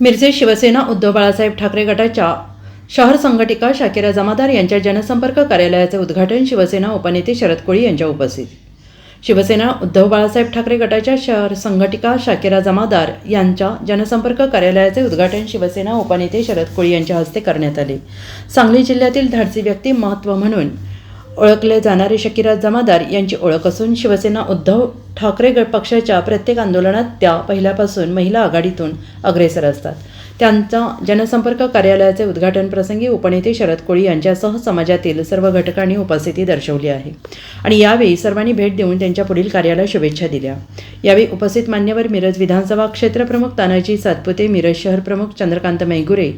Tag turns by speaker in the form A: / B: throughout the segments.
A: मिरजे शिवसेना उद्धव बाळासाहेब ठाकरे गटाच्या शहर संघटिका शाकिरा जमादार यांच्या जनसंपर्क कार्यालयाचे उद्घाटन शिवसेना उपनेते शरद कोळी यांच्या उपस्थित शिवसेना उद्धव बाळासाहेब ठाकरे गटाच्या शहर संघटिका शाकिरा जमादार यांच्या जनसंपर्क कार्यालयाचे उद्घाटन शिवसेना उपनेते शरद कोळी यांच्या हस्ते करण्यात आले. सांगली जिल्ह्यातील धाडसी व्यक्ती महत्त्व म्हणून ओळखले जाणारे शकिरा जमादार यांची ओळख असून शिवसेना उद्धव ठाकरे गट पक्षाच्या प्रत्येक आंदोलनात त्या पहिल्यापासून महिला आघाडीतून अग्रेसर असतात. त्यांचा जनसंपर्क कार्यालयाचे उद्घाटन प्रसंगी उपनेते शरद कोळी यांच्यासह समाजातील सर्व घटकांनी उपस्थिती दर्शवली आहे. आणि यावेळी सर्वांनी भेट देऊन त्यांच्या पुढील कार्याला शुभेच्छा दिल्या. यावेळी उपस्थित मान्यवर मिरज विधानसभा क्षेत्रप्रमुख तानाजी सातपुते मिरज शहर प्रमुख चंद्रकांत मैगुरे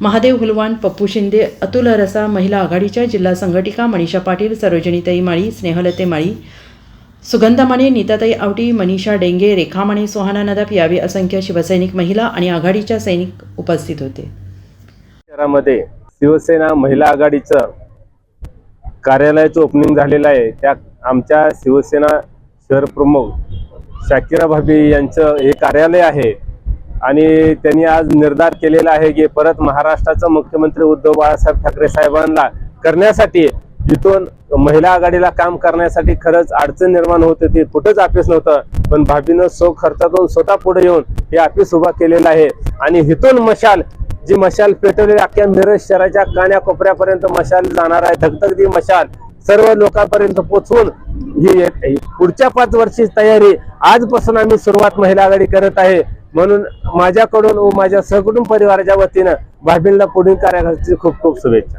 A: महादेव हुलवान पप्पू शिंदे अतुल रसा महिला आघाडीच्या जिल्हा संघटिका मनीषा पाटील सरोजिनीताई माळी स्नेहलते माळी सुगंधा माने नीताताई आवटी मनीषा डेंगे रेखा माने सोहाना नदाफ यावी असंख्य शिवसैनिक महिला आणि आघाडीच्या सैनिक उपस्थित होते.
B: शहरामध्ये शिवसेना महिला आघाडीचं कार्यालयाचं ओपनिंग झालेलं आहे. त्या आमच्या शिवसेना शहर प्रमुख शाकिरा भाभी यांचं हे कार्यालय आहे. आणि त्यांनी आज निर्धार केलेला आहे की परत महाराष्ट्राचं मुख्यमंत्री उद्धव बाळासाहेब ठाकरे साहेबांना करण्यासाठी जिथून महिला आघाडीला काम करण्यासाठी खरंच अडचण निर्माण होत होती. कुठंच ऑफिस नव्हतं. पण भाभीनं सो खर्चातून स्वतः पुढे येऊन हे ऑफिस उभा केलेलं आहे. आणि हिथून मशाल जी मशाल पेटवलेली अख्ख्या मिरज शहराच्या कान्याकोपऱ्यापर्यंत मशाल जाणार आहे. धगधगदी मशाल. सर्व लोकांपर्यंत पोचवून ही पुढच्या पाच वर्षी तयारी आजपासून आम्ही सुरुवात महिला आघाडी करत आहे. म्हणून माझ्याकडून व माझ्या सहकुटुंब परिवाराच्या वतीनं भाभींना पुढील कार्यक्रमाची खूप खूप शुभेच्छा.